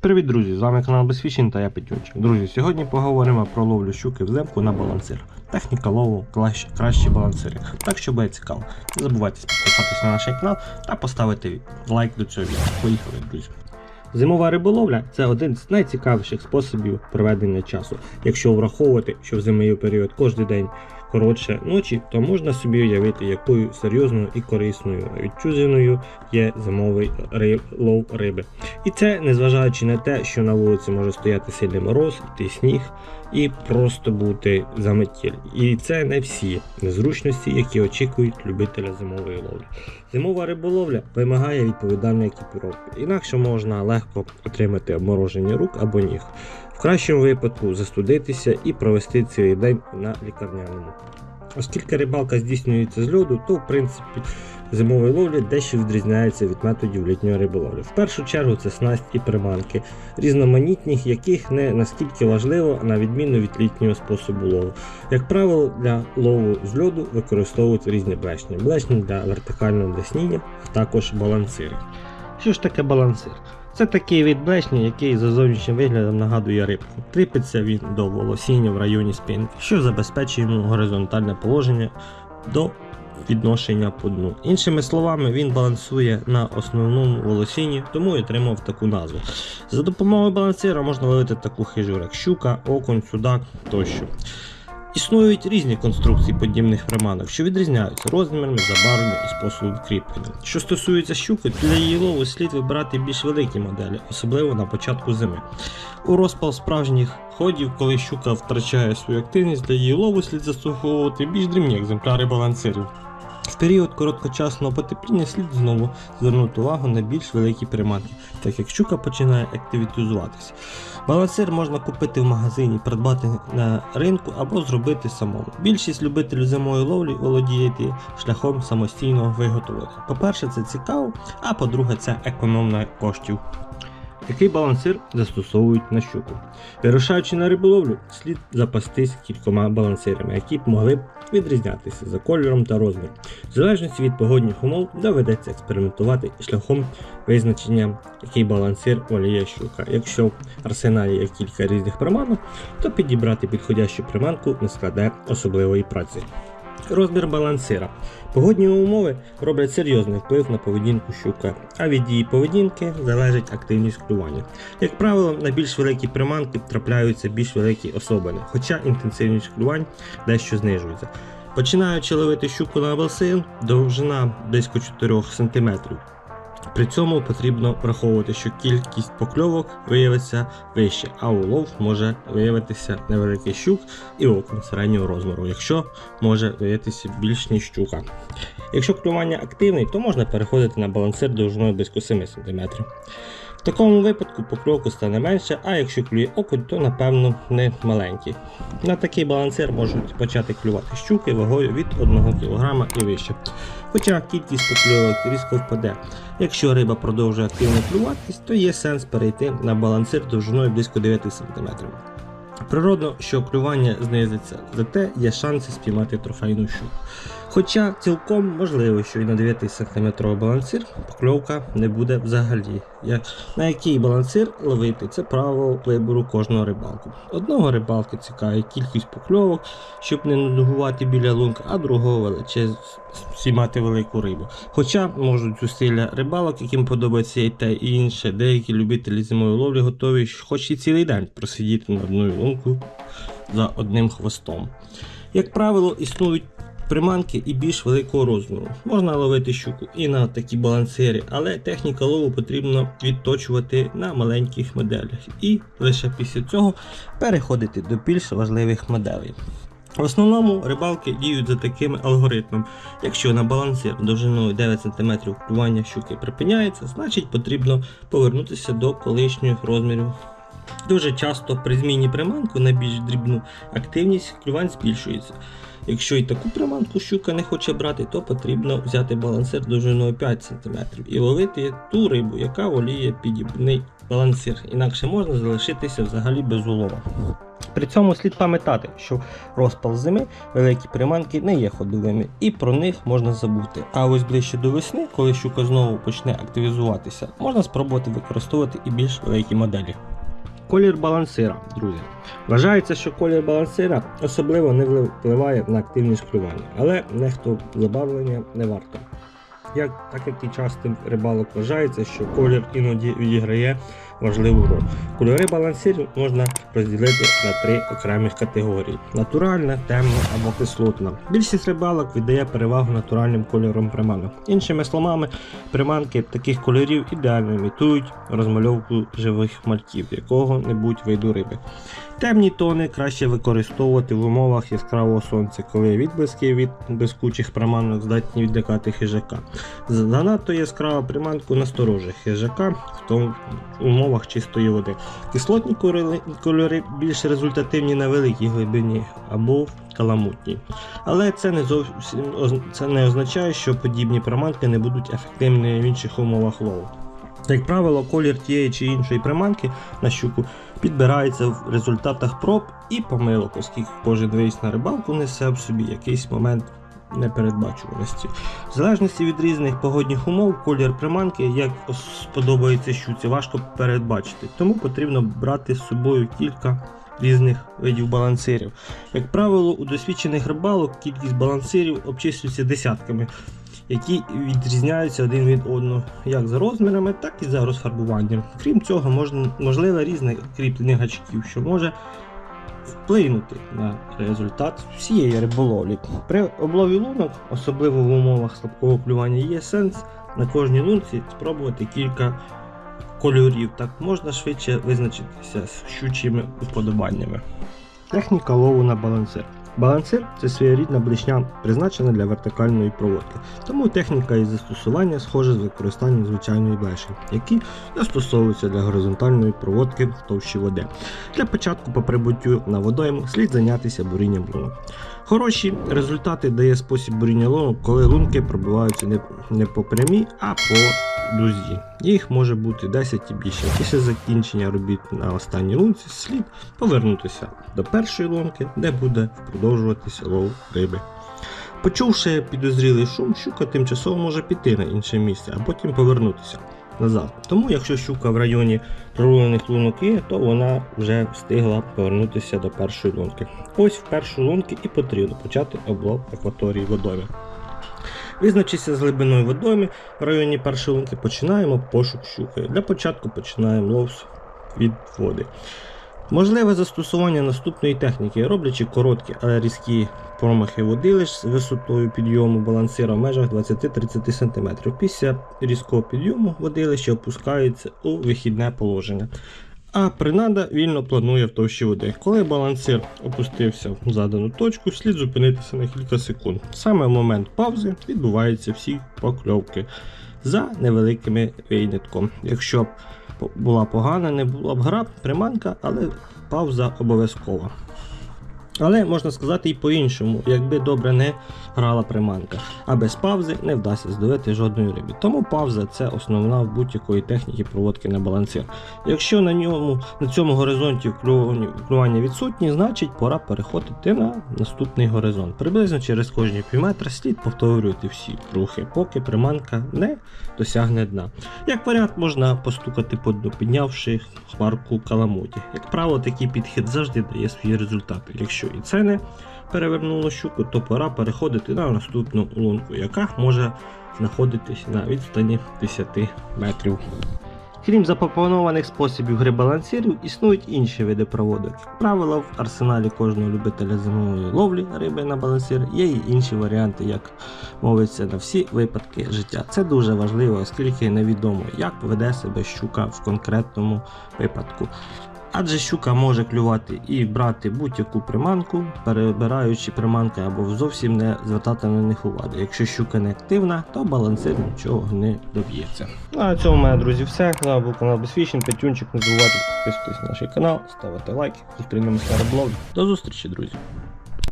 Привіт, друзі! З вами канал Безфішін та я Петюнчик. Друзі, сьогодні поговоримо про ловлю щуки взимку на балансир. Техніка лову, клащ- кращі балансири. Так що буде цікаво. Не забувайте підписатися на наш канал та поставити лайк до цього відео. Поїхали, друзі. Зимова риболовля це один з найцікавіших способів проведення часу. Якщо враховувати, що в зимовий період кожен день коротше ночі, то можна собі уявити, якою серйозною і корисною відчуженою є зимовий ри- лов риби. І це незважаючи на те, що на вулиці може стояти сильний мороз, йти сніг і просто бути заметіль. І це не всі незручності, які очікують любителя зимової ловлі. Зимова риболовля вимагає відповідальної екіпіровки, інакше можна легко отримати обмороження рук або ніг. В кращому випадку застудитися і провести цілий день на лікарняному. Оскільки рибалка здійснюється з льоду, то в принципі зимової ловлі дещо відрізняється від методів літньої риболовлі. В першу чергу це снасть і приманки, різноманітних, яких не наскільки важливо, на відміну від літнього способу лову. Як правило, для лову з льоду використовують різні блешні. Блешні для вертикального десніння, також балансири. Що ж таке балансир? Це такий від блешні, який за зовнішнім виглядом нагадує рибку. Кріпиться він до волосіння в районі спинки, що забезпечує йому горизонтальне положення до відношення по дну. Іншими словами, він балансує на основному волосінні, тому і отримав таку назву. За допомогою балансира можна ловити таку хижу, як щука, окунь, судак тощо. Існують різні конструкції подібних приманок, що відрізняються розмірами, забарвленням і способом кріплення. Що стосується щуки, для її лову слід вибирати більш великі моделі, особливо на початку зими. У розпал справжніх ходів, коли щука втрачає свою активність, для її лову слід заслуговувати більш дрібні екземпляри балансирів. В період короткочасного потепління слід знову звернути увагу на більш великі приманки, так як щука починає активізуватися. Балансир можна купити в магазині, придбати на ринку або зробити самому. Більшість любителів зимової ловлі володіє шляхом самостійного виготовлення. По-перше, це цікаво, а по-друге, це економна коштів. Який балансир застосовують на щуку? Вирушаючи на риболовлю, слід запастись кількома балансирами, які б могли б відрізнятися за кольором та розміром. В залежності від погодних умов доведеться експериментувати шляхом визначення, який балансир воліє щука. Якщо в арсеналі є кілька різних приманок, то підібрати підходящу приманку не складе особливої праці. Розмір балансира. Погодні умови роблять серйозний вплив на поведінку щука, а від її поведінки залежить активність клювання. Як правило, на більш великі приманки трапляються більш великі особини, хоча інтенсивність клювань дещо знижується. Починаючи ловити щуку на басейн, довжина близько 4 см. При цьому потрібно враховувати, що кількість покльовок виявиться вище, а улов може виявитися невеликий щук і окунь середнього розміру, якщо може виявитися більш ніж щука. Якщо клювання активний, то можна переходити на балансир довжиною близько 7 см. В такому випадку покльовку стане менше, а якщо клює окунь, то напевно не маленький. На такий балансир можуть почати клювати щуки вагою від 1 кг і вище. Хоча кількість покльовок різко впаде. Якщо риба продовжує активно клюватись, то є сенс перейти на балансир довжиною близько 9 см. Природно, що клювання знизиться, зате є шанси спіймати трофейну щуку. Хоча цілком можливо, що і на 9 см балансир покльовка не буде взагалі. На який балансир ловити, це право вибору кожного рибалку. Одного рибалки цікавить кількість покльовок, щоб не нудувати біля лунка, а другого величез велику рибу. Хоча можуть зусилля рибалок, яким подобається і те і інше, деякі любителі зимової ловлі готові хоч і цілий день просидіти на одну лунку за одним хвостом. Як правило, існують приманки і більш великого розміру. Можна ловити щуку і на такі балансири, але техніка лову потрібно відточувати на маленьких моделях і лише після цього переходити до більш важливих моделей. В основному рибалки діють за таким алгоритмом. Якщо на балансир довжиною 9 см клювання щуки припиняється, значить потрібно повернутися до колишніх розмірів. Дуже часто при зміні приманку на більш дрібну активність клювань збільшується. Якщо і таку приманку щука не хоче брати, то потрібно взяти балансир довжиною 5 см і ловити ту рибу, яка воліє підібний балансир. Інакше можна залишитися взагалі без улова. При цьому слід пам'ятати, що розпал зими великі приманки не є ходовими, і про них можна забути. А ось ближче до весни, коли щука знову почне активізуватися, можна спробувати використовувати і більш великі моделі. Колір балансира, друзі. Вважається, що колір балансира особливо не впливає на активність клювання, але нехто забавлення не варто. Як, так як і частим рибалок вважається, що колір іноді відіграє важливу роль. Кольори балансирів можна розділити на три окремих категорії: натуральна, темна або кислотна. Більшість рибалок віддає перевагу натуральним кольорам приманок. Іншими словами, приманки таких кольорів ідеально імітують розмальовку живих мальків якого-небудь виду риби. Темні тони краще використовувати в умовах яскравого сонця, коли відблиски від блискучих приманок здатні відлякати хижака. Занадто яскрава приманку насторожує хижака в тому в умовах чистої води. Кислотні кольори, більш результативні на великій глибині або в каламутній. Але це не зовсім це не означає, що подібні приманки не будуть ефективними в інших умовах лову. Як правило, колір тієї чи іншої приманки на щуку підбирається в результатах проб і помилок, оскільки кожен виїзд на рибалку несе в собі якийсь момент непередбачуваності. В залежності від різних погодних умов, колір приманки, як сподобається щуці, важко передбачити. Тому потрібно брати з собою кілька різних видів балансирів. Як правило, у досвідчених рибалок кількість балансирів обчислюється десятками, які відрізняються один від одного як за розмірами, так і за розфарбуванням. Крім цього, можна, можливе різне кріплення гачків, що може вплинути на результат всієї риболовлі. При облові лунок, особливо в умовах слабкого клювання, є сенс на кожній лунці спробувати кілька кольорів. Так можна швидше визначитися з щучими уподобаннями. Техніка лову на балансир. Балансир це своєрідна блишня, призначена для вертикальної проводки. Тому техніка і застосування схожа з використанням звичайної блеші, які застосовуються для горизонтальної проводки в товщі води. Для початку по прибуттю на водойму слід зайнятися бурінням лунок. Хороші результати дає спосіб буріння лунок, коли лунки пробиваються не, не по прямій, а по дузі. Їх може бути 10 і більше. Після закінчення робіт на останній лунці слід повернутися до першої лунки, де буде продовжуватися лов риби. Почувши підозрілий шум, щука тимчасово може піти на інше місце, а потім повернутися назад. Тому, якщо щука в районі прорулених лунок є, то вона вже встигла повернутися до першої лунки. Ось в першу лунки і потрібно почати облов акваторії водойми. Визначитися з глибиною водойми в районі першої лунки починаємо пошук щуки. Для початку починаємо лов від води. Можливе застосування наступної техніки, роблячи короткі, але різкі промахи води лише з висотою підйому балансира в межах 20-30 см. Після різкого підйому водилище опускається у вихідне положення. А принада вільно планує в товщі води. Коли балансир опустився в задану точку, слід зупинитися на кілька секунд. Саме в момент паузи відбуваються всі покльовки за невеликими вийнятком. Якщо була погана, не була б гра, приманка, але пауза обов'язкова. Але можна сказати і по-іншому, якби добре не грала приманка, а без паузи не вдасться здобути жодної риби. Тому пауза це основна в будь-якої техніки проводки на балансир. Якщо на ньому на цьому горизонті вклювання відсутні, значить пора переходити на наступний горизонт. Приблизно через кожні півметра слід повторювати всі рухи, поки приманка не досягне дна. Як варіант, можна постукати по дну, піднявши хмарку каламуті. Як правило, такий підхід завжди дає свої результати. Якщо і це не перевернуло щуку, то пора переходити на наступну лунку, яка може знаходитись на відстані 10 метрів. Крім запропонованих способів гри балансирів, існують інші види проводок. Правило, в арсеналі кожного любителя зимової ловлі риби на балансир є і інші варіанти, як мовиться на всі випадки життя. Це дуже важливо, оскільки невідомо, як веде себе щука в конкретному випадку. Адже щука може клювати і брати будь-яку приманку, перебираючи приманки або зовсім не звертати на них уваги. Якщо щука не активна, то балансир нічого не доб'ється. Ну, а на цьому, мене, друзі, все. З вами був канал Безфішін, Петюнчик. Не забувайте підписуватись на наш канал, ставити лайки. Зустрінемося на риболовлі. До зустрічі, друзі!